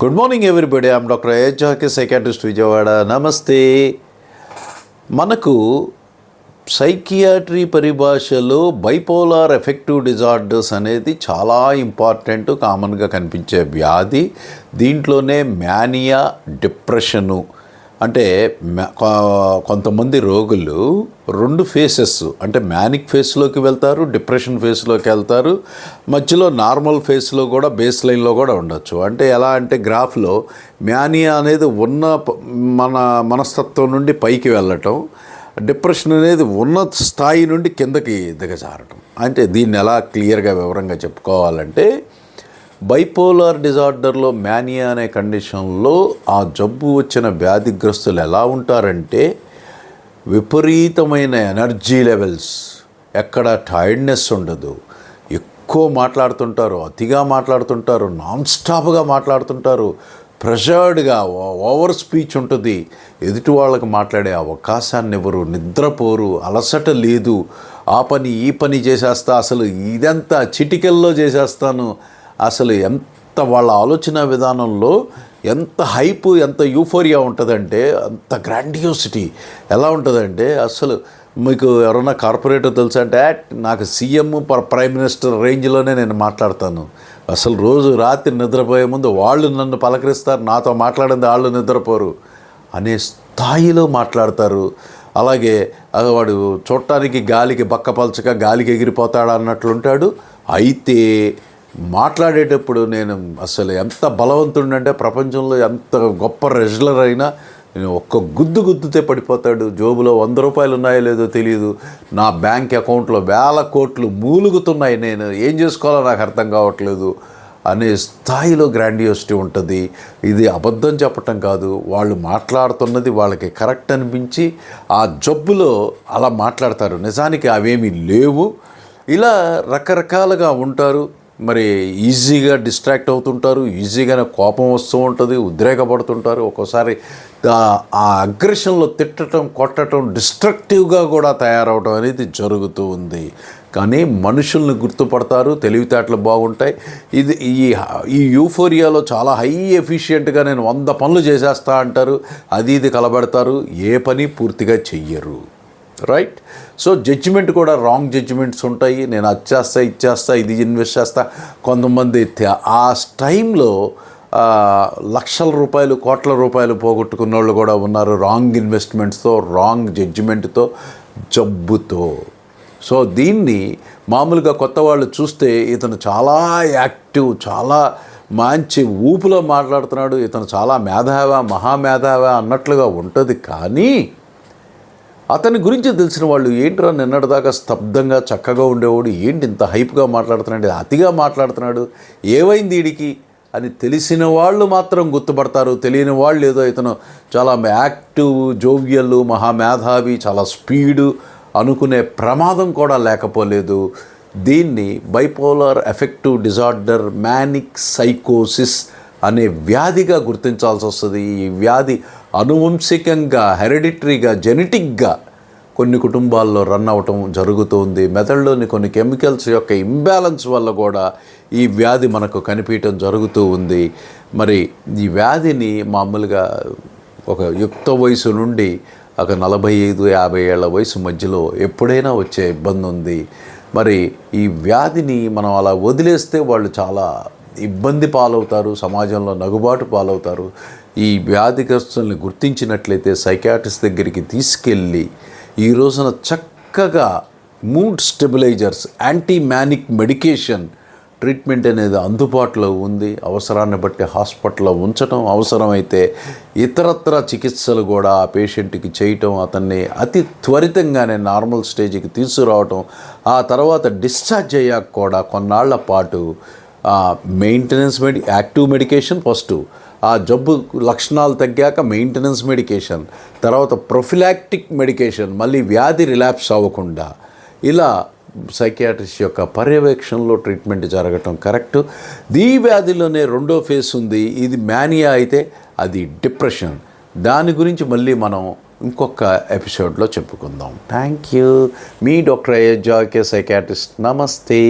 Good morning everybody I'm doctor అయోధ్యాకి psychiatrist Vijayawada నమస్తే మనకు psychiatry పరిభాషలో బైపోలార్ ఎఫెక్టివ్ డిజార్డర్స్ అనేది చాలా ఇంపార్టెంట్ కామన్గా కనిపించే వ్యాధి. దీంట్లోనే మ్యానియా డిప్రెషను అంటే మ్యా- కొంతమంది రోగులు రెండు ఫేసెస్ అంటే మ్యానిక్ ఫేస్లోకి వెళ్తారు డిప్రెషన్ ఫేస్లోకి వెళ్తారు మధ్యలో నార్మల్ ఫేస్లో కూడా బేస్ లైన్లో కూడా ఉండొచ్చు. అంటే ఎలా అంటే గ్రాఫ్లో మ్యానియా అనేది ఉన్న మన మనస్తత్వం నుండి పైకి వెళ్ళటం డిప్రెషన్ అనేది ఉన్న స్థాయి నుండి కిందకి దిగజారటం. అంటే దీన్ని ఎలా క్లియర్గా వివరంగా చెప్పుకోవాలంటే బైపోలార్ డిజార్డర్లో మ్యానియా అనే కండిషన్లో ఆ జబ్బు వచ్చిన వ్యాధిగ్రస్తులు ఎలా ఉంటారంటే విపరీతమైన ఎనర్జీ లెవెల్స్. ఎక్కడ టైర్డ్నెస్ ఉండదు. ఎక్కువ మాట్లాడుతుంటారు అతిగా మాట్లాడుతుంటారు నాన్ స్టాప్గా మాట్లాడుతుంటారు. ప్రెషర్డ్గా ఓవర్ స్పీచ్ ఉంటుంది. ఎదుటి వాళ్ళకి మాట్లాడే అవకాశాన్ని ఎవరు నిద్రపోరు అలసట లేదు. ఆ పని ఈ పని చేసేస్తా అసలు ఇదంతా చిటికల్లో చేసేస్తాను. అసలు ఎంత వాళ్ళ ఆలోచన విధానంలో ఎంత హైప్ ఎంత యూఫోరియా ఉంటుందంటే అంత గ్రాండియోసిటీ. ఎలా ఉంటుందంటే అసలు మీకు ఎవరన్నా కార్పొరేటర్ తెలుసా అంటే "యాట్, నాకు సీఎం ప్రైమ్ మినిస్టర్ రేంజ్లోనే నేను మాట్లాడతాను. అసలు రోజు రాత్రి నిద్రపోయే ముందు వాళ్ళు నన్ను పలకరిస్తారు నాతో మాట్లాడింది వాళ్ళు నిద్రపోరు. అనే స్థాయిలో మాట్లాడతారు. అలాగే వాడు చూడటానికి గాలికి బక్కపలచక గాలికి ఎగిరిపోతాడు అన్నట్లుంటాడు. అయితే మాట్లాడేటప్పుడు నేను అసలు ఎంత బలవంతుడంటే ప్రపంచంలో ఎంత గొప్ప రెజ్లర్ అయినా నేను ఒక్క గుద్దు గుద్దుతే పడిపోతాడు. జోబులో వంద రూపాయలు ఉన్నాయో లేదో తెలియదు నా బ్యాంక్ అకౌంట్లో వేల కోట్లు మూలుగుతున్నాయి. నేను ఏం చేసుకోవాలో నాకు అర్థం కావట్లేదు అనే స్థాయిలో గ్రాండియోసిటీ ఉంటుంది. ఇది అబద్ధం చెప్పటం కాదు. వాళ్ళు మాట్లాడుతున్నది వాళ్ళకి కరెక్ట్ అనిపించి ఆ జబ్బులో అలా మాట్లాడతారు. నిజానికి అవేమీ లేవు. ఇలా రకరకాలుగా ఉంటారు. మరి ఈజీగా డిస్ట్రాక్ట్ అవుతుంటారు ఈజీగానే కోపం వస్తూ ఉంటుంది ఉద్రేకపడుతుంటారు. ఒక్కోసారి ఆ- అగ్రెషన్లో తిట్టడం కొట్టడం డిస్ట్రక్టివ్గా కూడా తయారవడం అనేది జరుగుతూ ఉంది. కానీ మనుషుల్ని గుర్తుపడతారు తెలివితేటలు బాగుంటాయి. ఇది ఈ ఈ యూఫోరియాలో చాలా హై ఎఫిషియెంట్గా నేను వంద పనులు చేసేస్తా అంటారు. అది ఇది కలబెడతారు. ఏ పని పూర్తిగా చెయ్యరు. రైట్ సో జడ్జిమెంట్ కూడా రాంగ్ జడ్జిమెంట్స్ ఉంటాయి నేను అది చేస్తా ఇది చేస్తా ఇది ఇన్వెస్ట్ చేస్తా కొంతమంది ఆ టైంలో లక్షల రూపాయలు కోట్ల రూపాయలు పోగొట్టుకున్న వాళ్ళు కూడా ఉన్నారు రాంగ్ ఇన్వెస్ట్మెంట్స్తో రాంగ్ జడ్జిమెంట్తో జబ్బుతో సో దీన్ని మామూలుగా కొత్త వాళ్ళు చూస్తే ఇతను చాలా యాక్టివ్ చాలా మంచి ఊపులో మాట్లాడుతున్నాడు ఇతను చాలా మేధావా మహామేధావా అన్నట్లుగా ఉంటుంది కానీ అతని గురించి తెలిసిన వాళ్ళు ఏంట్రా నిన్నటిదాకా స్తబ్దంగా చక్కగా ఉండేవాడు? ఏంటి ఇంత హైప్గా మాట్లాడుతున్నాడు? అతిగా మాట్లాడుతున్నాడు? ఏమైంది వీడికి అని తెలిసిన వాళ్ళు మాత్రం గుర్తుపడతారు. తెలియని వాళ్ళు ఏదో ఇతను చాలా యాక్టివ్ జోవ్యల్ మహామేధావి చాలా స్పీడు అనుకునే ప్రమాదం కూడా లేకపోలేదు. దీన్ని బైపోలార్ ఎఫెక్టివ్ డిజార్డర్ మ్యానిక్ సైకోసిస్ అనే వ్యాధిగా గుర్తించాల్సి వస్తుంది ఈ వ్యాధి అనువంశికంగా హెరిడిటరీగా జెనెటిక్గా కొన్ని కుటుంబాల్లో రన్ అవ్వటం జరుగుతుంది. మెదడులోని కొన్ని కెమికల్స్ యొక్క ఇంబ్యాలెన్స్ వల్ల కూడా ఈ వ్యాధి మనకు కనిపించడం జరుగుతూ ఉంది. మరి ఈ వ్యాధిని మామూలుగా ఒక యుక్త వయసు నుండి ఒక నలభై ఐదు యాభై ఏళ్ళ వయసు మధ్యలో ఎప్పుడైనా వచ్చే ఇబ్బంది ఉంది. మరి ఈ వ్యాధిని మనం అలా వదిలేస్తే వాళ్ళు చాలా ఇబ్బంది పాలవుతారు సమాజంలో నగుబాటు పాలవుతారు. ఈ వ్యాధిగ్రస్తుల్ని గుర్తించినట్లయితే సైకాట్రిస్ట్ దగ్గరికి తీసుకెళ్ళి ఈ రోజున చక్కగా mood stabilisers anti manic medication treatment అనేది అందుబాటులో ఉంది. అవసరాన్ని బట్టి హాస్పిటల్లో ఉంచడం అవసరమైతే ఇతరత్ర చికిత్సలు కూడా ఆ పేషెంట్కి చేయటం అతన్ని అతి త్వరితంగానే నార్మల్ స్టేజ్కి తీసుకురావటం ఆ తర్వాత డిశ్చార్జ్ అయ్యాక కూడా కొన్నాళ్ళ పాటు మెయింటెనెన్స్ మెడి యాక్టివ్ మెడికేషన్ ఫస్ట్ ఆ జబ్బు లక్షణాలు తగ్గాక మెయింటెనెన్స్ మెడికేషన్ తర్వాత ప్రొఫిలాక్టిక్ మెడికేషన్ మళ్ళీ వ్యాధి రిలాప్స్ అవ్వకుండా. ఇలా సైకియాట్రిస్ట్ యొక్క పర్యవేక్షణలో ట్రీట్మెంట్ జరగటం కరెక్ట్ ఈ వ్యాధిలోనే రెండో ఫేస్ ఉంది. ఇది మ్యానియా అయితే అది డిప్రెషన్ దాని గురించి మళ్ళీ మనం ఇంకొక ఎపిసోడ్లో చెప్పుకుందాం. థ్యాంక్ యూ మీ డాక్టర్ అయోధ్య కే సైకాట్రిస్ట్ నమస్తే.